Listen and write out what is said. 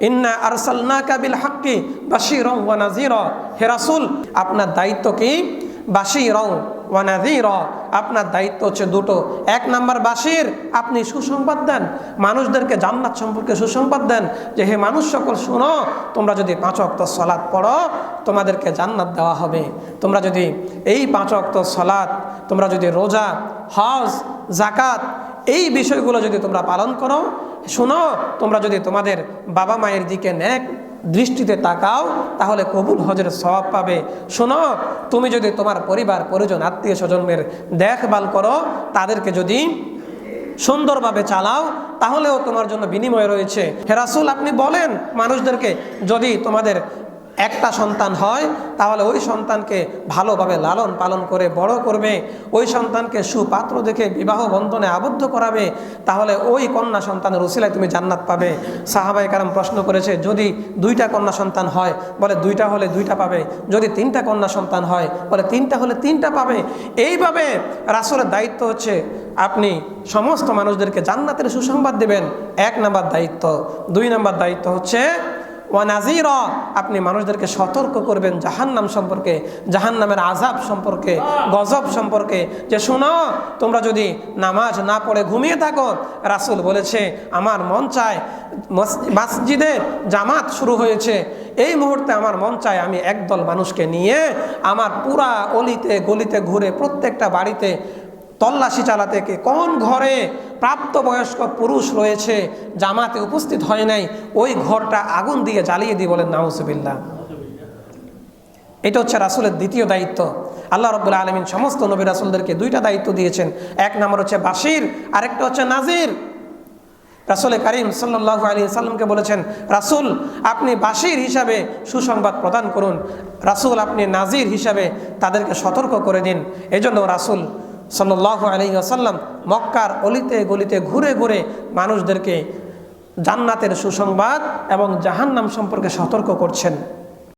ইন্না আরসালনাকা বিল হাক্কি বাশীরাও ওয়া নাযীরা। হে রাসূল, আপনার দায়িত্ব কি? বাশীরাও ওয়া নাযীরা। আপনার দায়িত্ব হচ্ছে দুটো। এক নাম্বার বাশির, আপনি সুসংবাদ দেন। মানুষদেরকে জান্নাত সম্পর্কে সুসংবাদ দেন যে, হে মানুষ, সকল শুনো, তোমরা যদি পাঁচ অক্ত সলাৎ পড়ো, তোমাদেরকে জান্নাত দেওয়া হবে। তোমরা যদি এই পাঁচ অক্ত সলাৎ তোমরা যদি রোজা, হজ জাকাত এই বিষয়গুলো যদি তোমরা পালন করো, শোনো, তোমরা যদি তোমাদের বাবা মায়ের দিকে ন্যাক দৃষ্টিতে তাকাও, তাহলে কবুল হজের স্বভাব পাবে। শোনো, তুমি যদি তোমার পরিবার, পরিজন আত্মীয় স্বজনের দেখভাল করো, তাদেরকে যদি সুন্দরভাবে চালাও, তাহলেও তোমার জন্য বিনিময় রয়েছে। হেরাসুল আপনি বলেন, মানুষদেরকে যদি তোমাদের একটা সন্তান হয়, তাহলে ওই সন্তানকে ভালোভাবে লালন পালন করে বড় করবে, ওই সন্তানকে সুপাত্র দেখে বিবাহ বন্ধনে আবদ্ধ করাবে, তাহলে ওই কন্যা সন্তানের উসিলায় তুমি জান্নাত পাবে। সাহাবাই কারাম প্রশ্ন করেছে, যদি দুইটা কন্যা সন্তান হয়, বলে দুইটা হলে দুইটা পাবে, যদি তিনটা কন্যা সন্তান হয়, বলে তিনটা হলে তিনটা পাবে। এইভাবে রাসুলের দায়িত্ব হচ্ছে, আপনি সমস্ত মানুষদেরকে জান্নাতের সুসংবাদ দেবেন। এক নাম্বার দায়িত্ব। দুই নাম্বার দায়িত্ব হচ্ছে ওয়ানাজির আপনি মানুষদেরকে সতর্ক করবেন জাহান্নাম সম্পর্কে, জাহান্নামের আজাব সম্পর্কে, গজব সম্পর্কে। যে শোনো, তোমরা যদি নামাজ না পড়ে ঘুমিয়ে থাকো, রাসুল বলেছে, আমার মন চায় মস- মসজিদে জামাত শুরু হয়েছে। এই মুহূর্তে আমার মন চায় আমি একদল মানুষকে নিয়ে আমার পুরা অলিতে, গলিতে ঘুরে প্রত্যেকটা বাড়িতে তল্লাশি চালাতে, কে কোন ঘরে প্রাপ্তবয়স্ক পুরুষ রয়েছে, জামাতে উপস্থিত হয় নাই, ওই ঘরটা আগুন দিয়ে জ্বালিয়ে দিই বলেন নাউসুবিল্লাহ এটা হচ্ছে রাসুলের দ্বিতীয় দায়িত্ব। আল্লাহ রব্বুল্লা আলমিন সমস্ত নবী রাসুলদেরকে দুইটা দায়িত্ব দিয়েছেন। এক নম্বর হচ্ছে বাসির আরেকটা হচ্ছে নাজির। রাসুল করিম সাল্লাহ আলী সাল্লামকে বলেছেন, রাসুল, আপনি বাসির হিসাবে সুসংবাদ প্রদান করুন। রাসুল, আপনি নাজির হিসাবে তাদেরকে সতর্ক করে দিন। এজন্য রাসুল সাল্লাহ আলী আসাল্লাম মক্কার অলিতে গলিতে ঘুরে ঘুরে মানুষদেরকে জান্নাতের সুসংবাদ এবং জাহান্নাম সম্পর্কে সতর্ক করছেন।